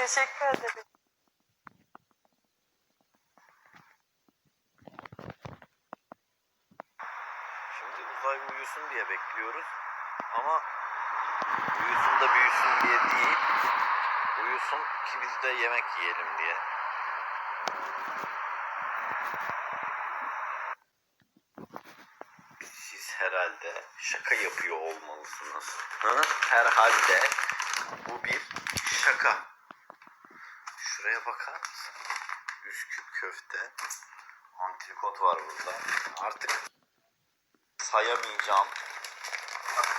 Teşekkür ederim. Şimdi uzay uyusun diye bekliyoruz. Ama uyusun da büyüsün diye değil. Uyusun ki biz de yemek yiyelim diye. Siz herhalde şaka yapıyor olmalısınız. Hı? Herhalde bu bir şaka. Şuraya bakar mısın? Üsküp köfte. Antrikot var burada. Artık sayamayacağım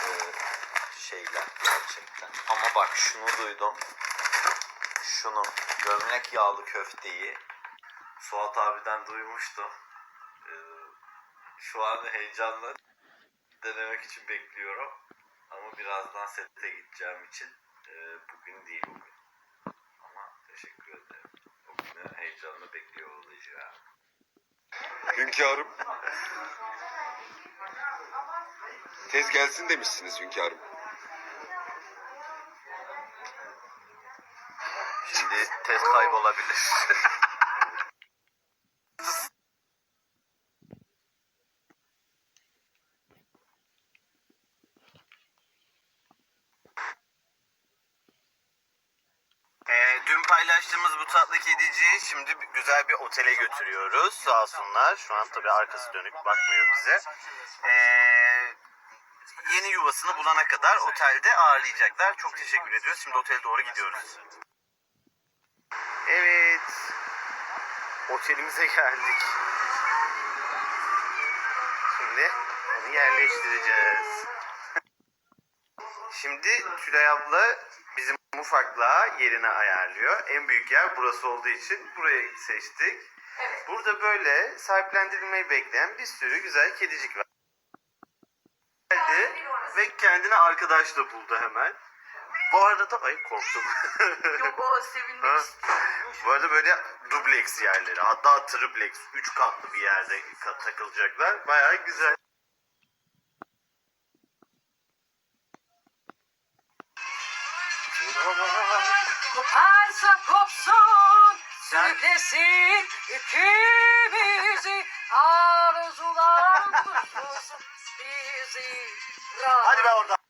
eee, şeyler gerçekten. Ama bak şunu duydum. Şunu gömlek yağlı köfteyi Suat abiden duymuştum. Eee, şu an heyecanla denemek için bekliyorum. Ama birazdan sete gideceğim için eee, bugün değil bugün. Teşekkür ederim. Bugünü heyecanla bekliyor olacağım. Hünkârım. Tez gelsin demişsiniz hünkârım. Şimdi test kaybolabilir. Ee, dün paylaştığımız bu tatlı kediciyi şimdi güzel bir otele götürüyoruz. Sağ olsunlar. Şu an tabii arkası dönük bakmıyor bize. Ee, yeni yuvasını bulana kadar otelde ağırlayacaklar. Çok teşekkür ediyoruz. Şimdi otele doğru gidiyoruz. Evet. Otelimize geldik. Şimdi onu yerleştireceğiz. Şimdi Tülay abla bizim ufaklığa yerine ayarlıyor. En büyük yer burası olduğu için burayı seçtik. Burada böyle sahiplendirilmeyi bekleyen bir sürü güzel kedicik var. Geldi ve kendine arkadaş da buldu hemen. Bu arada ay korktum. Yok o sevinmek. Bu arada böyle dubleks yerleri hatta triplex 3 katlı bir yerde takılacaklar. Bayağı güzel. Koparsa kopsun, sürüklesin ikimizi, arzular bizi. Hadi be oradan.